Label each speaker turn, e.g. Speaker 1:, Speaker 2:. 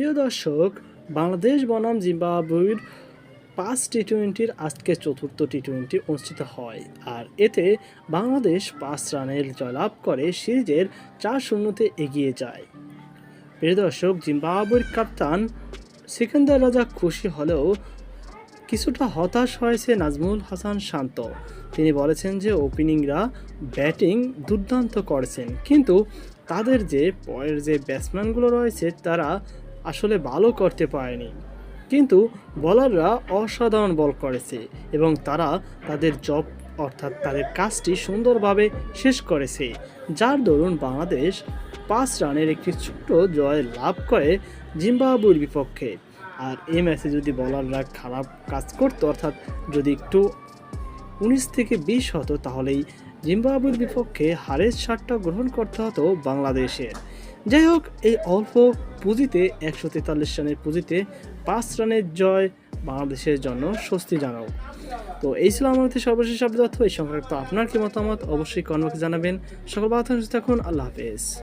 Speaker 1: প্রিয় দর্শক, বাংলাদেশ বনাম জিম্বাবুয়ের পাঁচ টি টোয়েন্টির আজকে চতুর্থ টি টোয়েন্টি অনুষ্ঠিত হয়। আর এতে বাংলাদেশ পাঁচ রানের জয়লাভ করে, সিরিজের চার শূন্যতে এগিয়ে যায়। প্রিয় দর্শক, জিম্বাবুয়ের কাপ্তান সিকান্দার রাজা খুশি হলেও কিছুটা হতাশ হয়েছে নাজমুল হাসান শান্ত। তিনি বলেছেন যে, ওপেনিংরা ব্যাটিং দুর্দান্ত করেছেন, কিন্তু তাদের যে পরের যে ব্যাটসম্যানগুলো রয়েছে, তারা আসলে ভালো করতে পারেনি। কিন্তু বলাররা অসাধারণ বল করেছে এবং তারা তাদের জব অর্থাৎ তাদের কাজটি সুন্দরভাবে শেষ করেছে, যার দরুন বাংলাদেশ পাঁচ রানের একটি ছোট জয় লাভ করে জিম্বাবুয়ের বিপক্ষে। আর এই ম্যাচে যদি বলাররা খারাপ কাজ করতো, অর্থাৎ যদি একটু উনিশ থেকে বিশ হতো, তাহলেই জিম্বাবুয়ের বিপক্ষে হারের ছাড়টা গ্রহণ করতে হতো বাংলাদেশের। যাই হোক, এই অল্প পুঁজিতে একশো তেতাল্লিশ রানের পুঁজিতে পাঁচ রানের জয় বাংলাদেশের জন্য স্বস্তি জানাও। তো এই ছিল আমাদের সর্বশেষ শব্দ এই সংক্রান্ত আপনার কি মতামত অবশ্যই কর্মকে জানাবেন। সকল বাধা থাকুন, আল্লাহ হাফেজ।